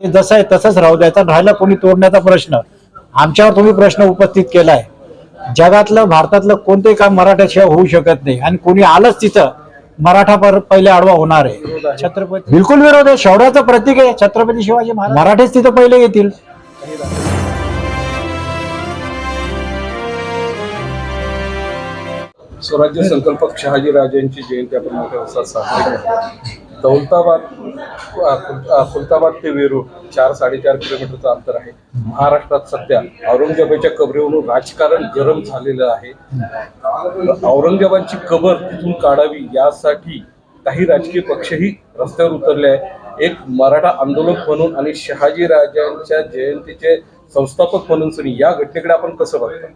ते जसं आहे तसंच राहू द्यायचा राहिला कोणी तोडण्याचा प्रश्न. आमच्यावर तुम्ही प्रश्न उपस्थित केलाय. जगातलं भारतातलं कोणतेही काम मराठ्याशिवाय होऊ शकत नाही. आणि कोणी आलंच तिथं मराठा पर पहिले आडवा होणार आहे. छत्रपती बिलकुल विरोध आहे. शौर्याचं प्रतीक आहे. छत्रपती शिवाजी महाराज. मराठेच तिथं पहिले येतील. स्वराज्य संकल्पक शहाजीराजांची जयंती आपण मोठ्या उत्साहात साजरी करतो दौलताबाद खुलताबाद ते वेरूळ चार साडेचार किलोमीटरचं अंतर आहे. महाराष्ट्रात सध्या औरंगजेबाच्या कबरेवरून राजकारण गरम झालेलं आहे. औरंगजेबाची कबर तिथून काढावी यासाठी काही राजकीय पक्षही रस्त्यावर उतरले आहे एक मराठा आंदोलक म्हणून आणि शहाजीराजांच्या जयंतीचे संस्थापक म्हणून सुनी या घटनेकडे आपण कसं बघतो?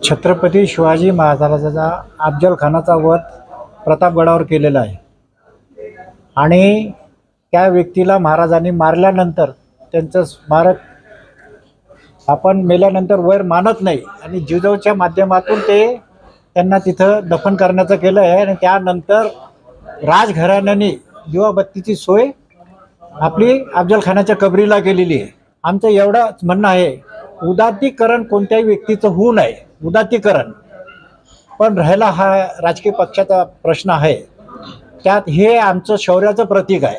छत्रपती शिवाजी महाराजाचा अफजल खानाचा वध प्रतापगडावर केलेला आहे. आणि त्या व्यक्तीला महाराजांनी मारल्यानंतर त्यांचं स्मारक आपण मेल्यानंतर वैर मानत नाही. आणि जिजाऊच्या माध्यमातून ते त्यांना तिथं दफन करण्याचं केलं आहे आणि त्यानंतर राजघराण्याने दिवाबत्तीची सोय आपली अफजलखानाच्या कबरीला केलेली आहे. आमचं एवढंच म्हणणं आहे उदात्तीकरण कोणत्याही व्यक्तीचं होऊ नये. उदात्तीकरण. पण राहिला हा राजकीय पक्षाचा प्रश्न आहे. त्यात हे आमचं शौर्याचं प्रतीक आहे.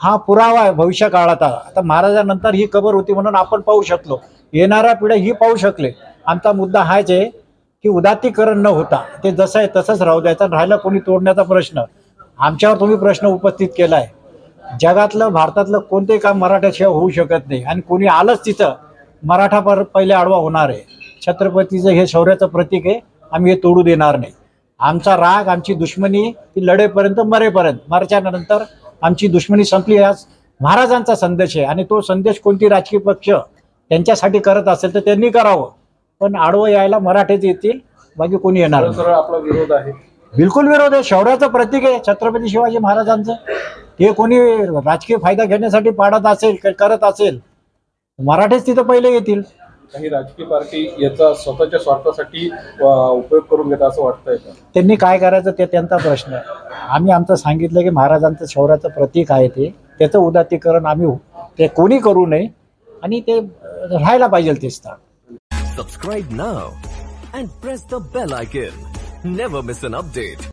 हा पुरावा आहे भविष्य काळात आता महाराजानंतर ही कबर होती म्हणून आपण पाहू शकलो. येणाऱ्या पिढ्या ही पाहू शकले. आमचा मुद्दा हाच आहे की उदात्तीकरण न होता ते जसं आहे तसंच राहू द्यायचा राहिला कोणी तोडण्याचा प्रश्न. आमच्यावर तुम्ही प्रश्न उपस्थित केला आहे जगातलं भारतातलं कोणतेही काम मराठ्याशिवाय होऊ शकत नाही आणि कोणी आलंच तिथं मराठा पर पहिले आडवा होणार आहे. छत्रपतीचं हे शौर्याचं प्रतीक आहे आम्ही हे तोडू देणार नाही. आमचा राग आमची दुश्मनी ती लढेपर्यंत मरेपर्यंत. मरच्यानंतर आमची दुश्मनी संपली. आज महाराजांचा संदेश आहे आणि तो संदेश कोणती राजकीय पक्ष त्यांच्यासाठी करत असेल तर त्यांनी करावं. पण आडवं यायला मराठेच येतील बाकी कोणी येणार आपला विरोध आहे. बिलकुल विरोध आहे. शौर्याचं प्रतीक आहे छत्रपती शिवाजी महाराजांचं. ते कोणी राजकीय फायदा घेण्यासाठी पाडत असेल करत असेल मराठेच तिथं पहिले येतील. काही राजकीय पार्टी याचा स्वतःच्या स्वार्थासाठी उपयोग करून घेतात असं वाटतंय का त्यांनी काय करायचं ते त्यांचा प्रश्न आहे आम्ही आमचं सांगितलं की महाराजांचं शौर्याचं प्रतीक आहे ते त्याचं उदात्तीकरण आम्ही ते कोणी करू नये आणि ते राहायला पाहिजे ते स्थान Subscribe now and press the bell icon. Never miss an update.